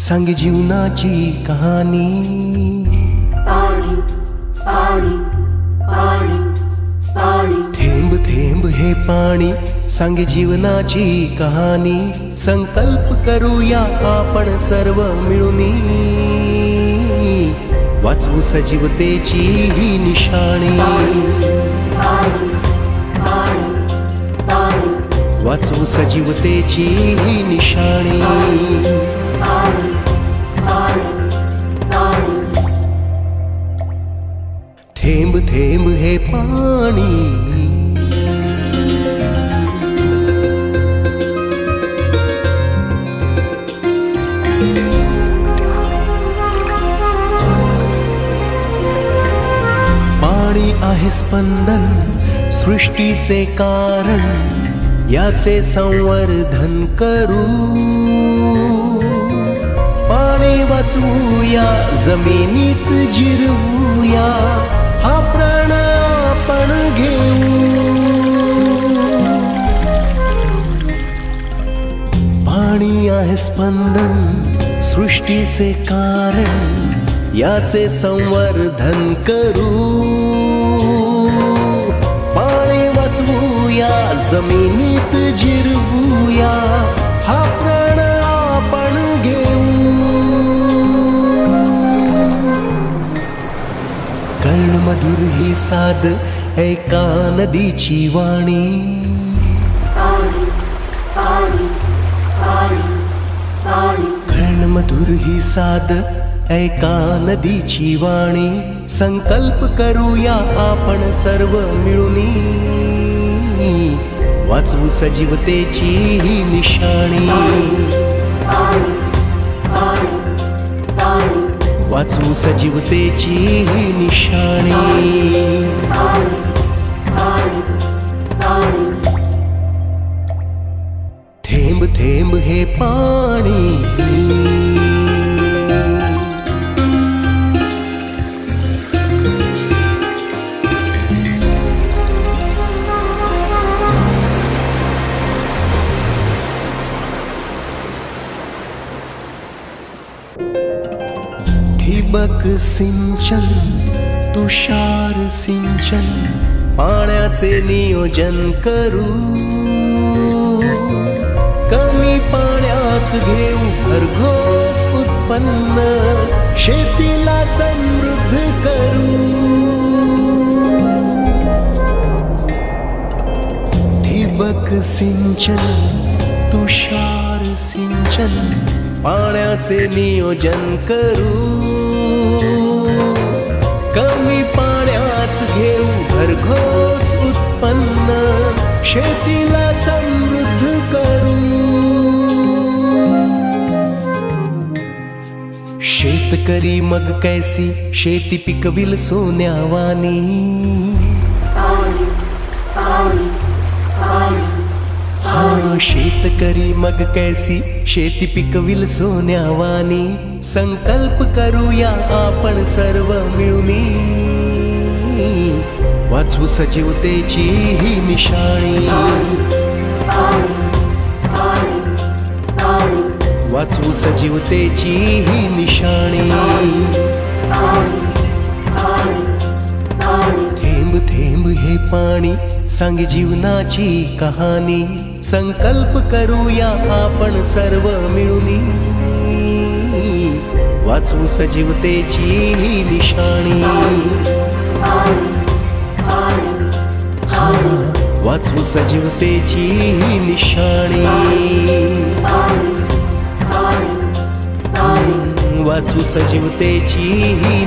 सांग जीवनाची कहाणी. पाणी पाणी पाणी पाणी. थेंब थेंब हे पाणी सांगे जीवनाची कहाणी. संकल्प करूया आपण सर्व मिळूनी. वाचवू सजीवतेची ही निशाणी. वाचवू सजीवतेची ही निशाणी. थेंब थेंब हे पाणी. पाणी आहे स्पंदन सृष्टीचे कारण याचे संवर्धन करू. नावे वाचवूया जमिनीत जिरवूया हा प्राण आपण घेऊ. पाणी आहे स्पंदन सृष्टीचे कारण याचे संवर्धन करू. पाणी वाचवूया जमिनी साध ऐका नदीची वाणी मधुर ही साध ऐका नदीची वाणी संकल्प करूया आपण सर्व मिळूनी. वाचवू सजीवतेची ही निशाणी. वाचू सजीवतेची ही निशाणी. थेंब थेंब हे पाणी. ठिबक सिंचन तुषार सिंचन पाण्याचे नियोजन करू. कमी पाण्यात घेऊ भरघोस उत्पन्न शेतीला समृद्ध करू. ठिबक सिंचन तुषार सिंचन पाण्याचे नियोजन करू. कमी पाण्यात घेऊ भरघोस उत्पन्न शेतीला समृद्ध करू. शेतकरी मग कैसी शेती पिकविल सोन्यावानी शेतकरी मग कैसी? शेती पिकविल सोन्यावानी संकल्प करूया आपण सर्व मिळूनी. वाचवू सजीवतेची ही निशाणी. वाचवू सजीवतेची ही निशाणी. हे सांग जीवनाची कहाणी. संकल्प करूया आपण सर्व मिळूनी. वाचू सजीवतेची ही निशाणी. वाचू सजीवतेची ही निशाणी. वाचू सजीवतेची ही